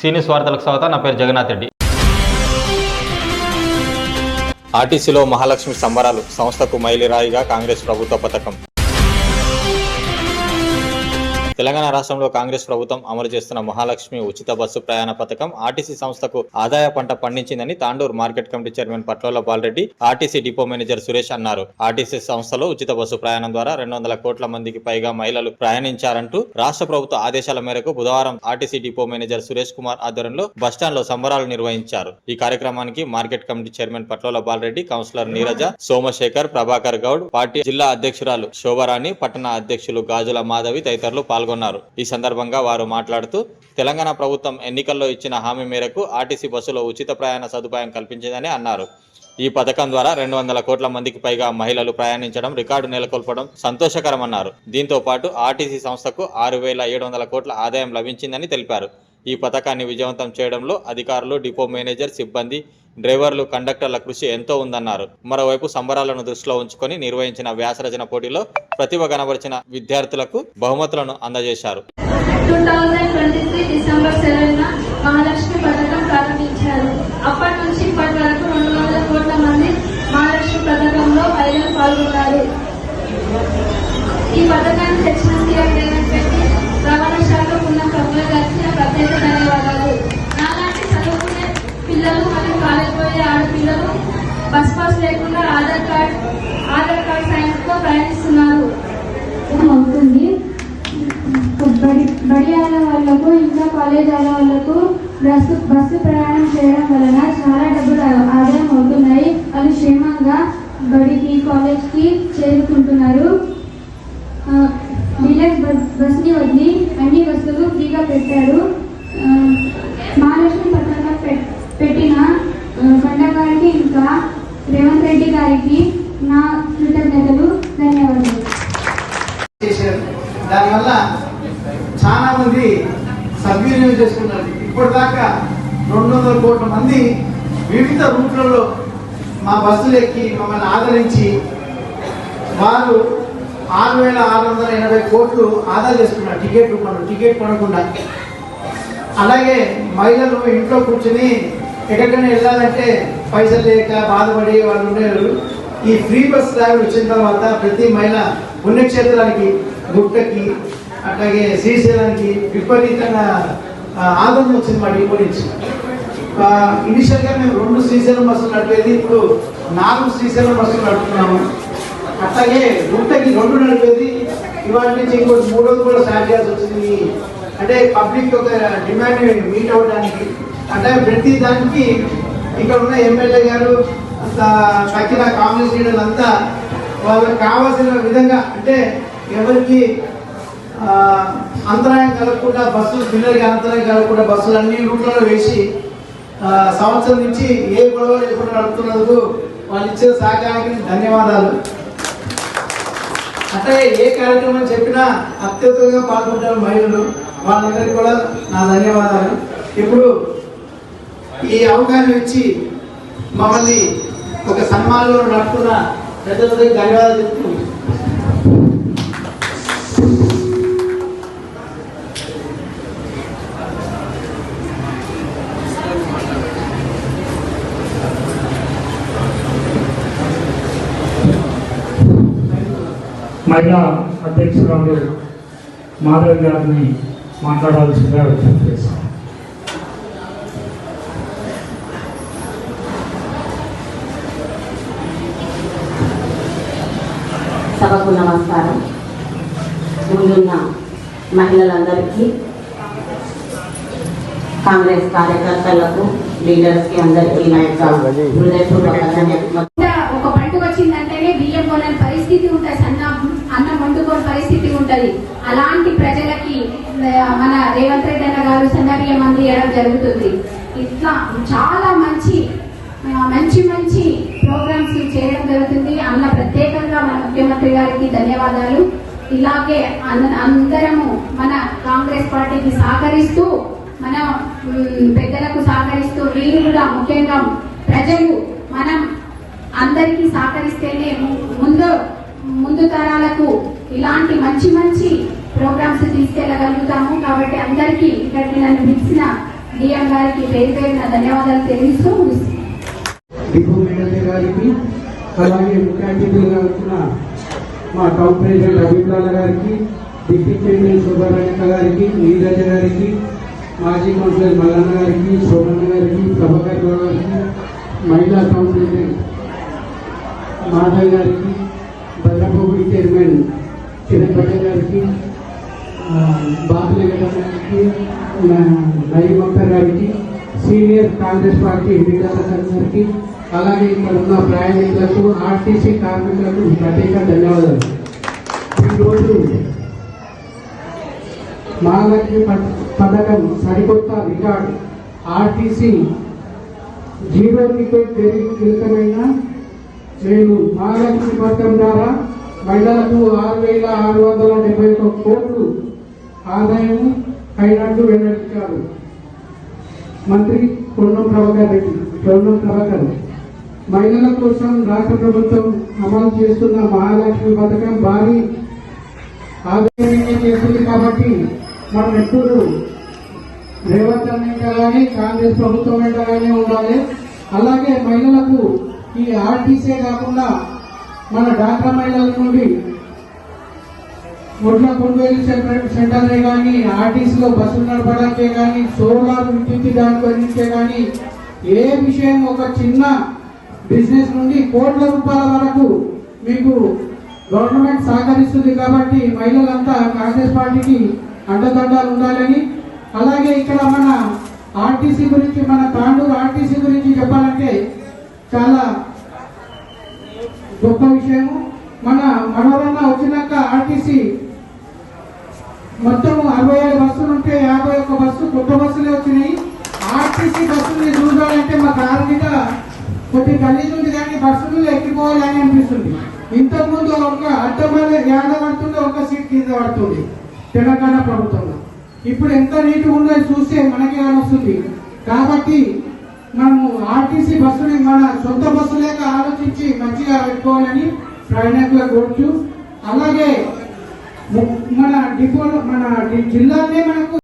సీనియస్ వార్తలకు స్వాగతం. నా పేరు జగన్నాథ్ రెడ్డి. ఆర్టీసీలో మహాలక్ష్మి సంబరాలు సంస్థకు మైలిరాయిగా కాంగ్రెస్ ప్రభుత్వ పథకం. తెలంగాణ రాష్ట్రంలో కాంగ్రెస్ ప్రభుత్వం అమలు చేస్తున్న మహాలక్ష్మి ఉచిత బస్సు ప్రయాణ పథకం ఆర్టీసీ సంస్థకు ఆదాయ పంట పండించిందని Tandur market committee chairman Patlola Balareddy RTC depot manager Suresh అన్నారు. ఆర్టీసీ సంస్థలో ఉచిత బస్సు ప్రయాణం ద్వారా రెండు వందల కోట్ల మందికి పైగా మహిళలు ప్రయాణించారంటూ రాష్ట్ర ప్రభుత్వ ఆదేశాల మేరకు బుధవారం RTC depot manager Suresh Kumar ఆధ్వర్యంలో బస్టాండ్లో సంబరాలు నిర్వహించారు. ఈ కార్యక్రమానికి market committee chairman Patlola Balareddy councillor Neeraja Somashekar Prabhakar Goud party జిల్లా అధ్యక్షురాలు శోభరాణి పట్టణ అధ్యక్షులు గాజుల మాధవి తదితరులు పాల్గొన్నారు. ఈ సందర్భంగా వారు మాట్లాడుతూ తెలంగాణ ప్రభుత్వం ఎన్నికల్లో ఇచ్చిన హామీ మేరకు ఆర్టీసీ బస్సులో ఉచిత ప్రయాణ సదుపాయం కల్పించిందని అన్నారు. ఈ పథకం ద్వారా రెండు వందల కోట్ల మందికి పైగా మహిళలు ప్రయాణించడం రికార్డు నెలకొల్పడం సంతోషకరమన్నారు. దీంతో పాటు ఆర్టీసీ సంస్థకు ఆరు వేల ఏడు వందల కోట్ల ఆదాయం లభించిందని తెలిపారు. ఈ పథకాన్ని విజయవంతం చేయడంలో అధికారులు డిపో మేనేజర్ సిబ్బంది డ్రైవర్లు కండక్టర్ల కృషి ఎంతో ఉందన్నారు. మరోవైపు సంబరాలను దృష్టిలో ఉంచుకొని నిర్వహించిన వ్యాసరచన పోటీలో ప్రతిభ కనబరిచిన విద్యార్థులకు బహుమతులను అందజేశారు. అప్పటి నుంచి ఇప్పటి వరకు రెండు వందల కోట్ల మంది మహాలక్ష్మి పథకంలో మహిళలు పాల్గొన్నారు. ఈ పథకాన్ని తెచ్చిన లేకుండా ఆధార్ కార్డ్ ఆధార్ కార్డ్ సైన్స్తో ప్రయాణిస్తున్నారు. అవుతుంది? బడి బడి అయిన ఇంకా కాలేజ్ అయిన బస్సు బస్సు ప్రయాణం చేయడం వలన చాలా డబ్బులు ఆదాయం అవుతున్నాయి. వాళ్ళు క్షేమంగా బడికి కాలేజ్కి చేరుకుంటున్నారు. డీలక్స్ బస్ బస్ని వదిలి అన్ని బస్సులు ఫ్రీగా పెట్టారు ఆ, మహాలక్ష్మి పథకం పెట్- పెట్టిన ఆ, కొండ గారికి ఇంకా రేవంత్ రెడ్డి గారికి నా కృతజ్ఞతలు ధన్యవాదాలు. చేశారు. దానివల్ల చాలా మంది సద్వినియోగం చేసుకున్నారు. ఇప్పటిదాకా రెండు వందల కోట్ల మంది వివిధ రూట్లలో మా బస్సులు ఎక్కి మమ్మల్ని ఆదరించి వారు ఆరు వేల ఆరు వందల ఎనభై కోట్లు ఆదా చేసుకున్నారు. టికెట్ రూపంలో టికెట్ కొనకుండా. అలాగే మహిళలు ఇంట్లో కూర్చుని ఎక్కడికైనా వెళ్ళాలంటే పైసలు లేక బాధపడి వాళ్ళు ఉండేవారు. ఈ ఫ్రీ బస్ ట్రావెల్ వచ్చిన తర్వాత ప్రతి మహిళ పుణ్యక్షేత్రానికి గుట్టకి అట్లాగే శ్రీశైలానికి విపరీతంగా ఆ, ఆదరణ వచ్చింది మా డిపో నుంచి. ఇనిషియల్గా మేము రెండు శ్రీశైలం బస్సులు నడిపేది ఇప్పుడు నాలుగు శ్రీశైలం బస్సులు నడుపుతున్నాము. అట్లాగే గుట్టకి రెండు నడిపేది ఇవాళ నుంచి ఇంకోటి మూడోది కూడా స్టార్ట్ చేయాల్సి వచ్చింది. అంటే పబ్లిక్ ఒక డిమాండ్ మీట్ అవ్వడానికి అంటే ప్రతి దానికి ఇక్కడ ఉన్న ఎమ్మెల్యే గారు అంత కాంగ్రెస్ లీడర్లు అంతా వాళ్ళకి కావాల్సిన విధంగా అంటే ఎవరికి అంతరాయం కలగకుండా బస్సులు పిల్లలకి అంతరాయం కలగకుండా బస్సులు అన్ని రూట్లలో వేసి సంవత్సరం నుంచి ఏ గొడవ లేకుండా నడుపుతున్నందుకు వాళ్ళు ఇచ్చిన సహకారానికి ధన్యవాదాలు. అంటే ఏ కార్యక్రమం చెప్పినా అత్యధికంగా పాల్గొంటారు మహిళలు వాళ్ళందరికీ కూడా నా ధన్యవాదాలు. ఇప్పుడు ఈ అవకాశం ఇచ్చి మమ్మల్ని ఒక సన్మానంలో నడుపుతున్న పెద్దలందరికీ ధన్యవాదాలు చెప్తూ మహిళా అధ్యక్షురాలు మాధవ్ గారిని మాట్లాడాల్సిందిగా వ్యక్తం చేస్తాం నమస్కారం. ముందున్న మహిళలందరికీ కాంగ్రెస్ కార్యకర్తలకు లీడర్స్కి అందరికీ నా యొక్క హృదయపూర్వక ఒక పండుగ వచ్చిందంటేనే బియ్యం కొనని పరిస్థితి ఉంటుంది అన్న అన్నం వండుకోని పరిస్థితి ఉంటది. అలాంటి ప్రజలకి మన రేవంత్ రెడ్డి అన్న గారు సన్న బియ్యం అందియడం జరుగుతుంది. ఇట్లా చాలా మంచి మంచి మంచి ప్రోగ్రామ్స్ చేయడం జరుగుతుంది. అన్న ప్రత్యేకంగా మన ముఖ్యమంత్రి గారికి ధన్యవాదాలు. ఇలాగే అందరము మన కాంగ్రెస్ పార్టీకి సహకరిస్తూ మన పెద్దలకు సహకరిస్తూ వీరు కూడా ముఖ్యంగా ప్రజలు మనం అందరికీ సహకరిస్తేనే ము- ముందు ముందు తరాలకు ఇలాంటి మంచి మంచి ప్రోగ్రామ్స్ తీసుకెళ్ళగలుగుతాము. కాబట్టి అందరికీ ఇక్కడికి నన్ను పిలిచిన డిఎం గారికి పేరు పేరున ధన్యవాదాలు తెలియజేస్తూ ముగిస్తున్నాను. డిపో గారికి అలాగే ముఖ్య అతిథులుగా వచ్చిన మా టౌన్ ప్రెసిడెంట్ అభిప్రాల గారికి డిప్యూటీ చైర్మన్ సుబ్బారాయణ గారికి నీరజ గారికి మాజీ కౌన్సిలర్ మల్లన్న గారికి సోమన్న గారికి ప్రభాకర్ రావు గారికి మహిళా టౌన్ ప్రెసిడెంట్ మాధవ్ గారికి భద్రపూడి చైర్మన్ చిన్నపట్ట గారికి బాబుల గారికి నయీం అఖ్తర్ గారికి సీనియర్ కాంగ్రెస్ పార్టీ లీడర్లకు అందరికీ అలాగే ఇక్కడ ఉన్న ప్రయాణికులకు ఆర్టీసీ కార్మికులకు ప్రత్యేక ధన్యవాదాలు. ఈరోజు మహాలక్ష్మి పథ- పథకం సరికొత్త రికార్డు. ఆర్టీసీ జీరో టికెట్ కీలకమైన. నేను మహాలక్ష్మి పథకం ద్వారా మహిళలకు ఆరు వేల ఆరు వందల డెబ్బై ఒక కోట్లు ఆదాయం అయినట్టు వెల్లడించారు. మంత్రి పొన్నం ప్రభాకర్ రెడ్డి పొన్నం ప్రభాకర్. మహిళల కోసం రాష్ట్ర ప్రభుత్వం అమలు చేస్తున్న మహాలక్ష్మి పథకం భారీ ఆధ్వర్యంగా చేస్తుంది కాబట్టి మనం ఎప్పుడు రేవంత్ అన్న కానీ కాంగ్రెస్ ప్రభుత్వం వెంటనే ఉండాలి. అలాగే మహిళలకు ఈ ఆర్టీసీ కాకుండా మన డాక్టర్ మహిళల నుండి ఒడ్ల కొనుగోలు సెంటర్లే కానీ ఆర్టీసీలో బస్సులు నడపడానికే కానీ సోలార్ విద్యుత్ దాని గురించే కానీ ఏ విషయం ఒక చిన్న బిజినెస్ నుండి కోట్ల రూపాయల వరకు మీకు గవర్నమెంట్ సహకరిస్తుంది కాబట్టి మహిళలంతా కాంగ్రెస్ పార్టీకి అండదండాలు ఉండాలని. అలాగే ఇక్కడ మన ఆర్టీసీ గురించి మన తాండూరు ఆర్టీసీ గురించి చెప్పాలంటే చాలా గొప్ప విషయము. మన మనోరన్న వచ్చినాక ఆర్టీసీ మొత్తం అరవై ఏడు బస్సులు ఉంటే యాభై ఒక్క బస్సు కొత్త బస్సులే వచ్చినాయి. ఆర్టీసీ బస్సు కొద్ది గలీజ్ ఉంది కానీ బస్సులు ఎక్కిపోవాలని అనిపిస్తుంది. ఇంతకుముందు ఒక అడ్డమైన ఏడ పడుతుంది ఒక సీట్ కింద పడుతుంది తెలంగాణ ప్రభుత్వంలో. ఇప్పుడు ఎంత నీట్గా ఉందో చూస్తే మనకే వస్తుంది కాబట్టి మనము ఆర్టీసీ బస్సుని మన సొంత బస్సులేక ఆలోచించి మంచిగా పెట్టుకోవాలని ప్రయాణికులు కోరుచు. అలాగే మన డిపో మన డి- జిల్లానే మనకు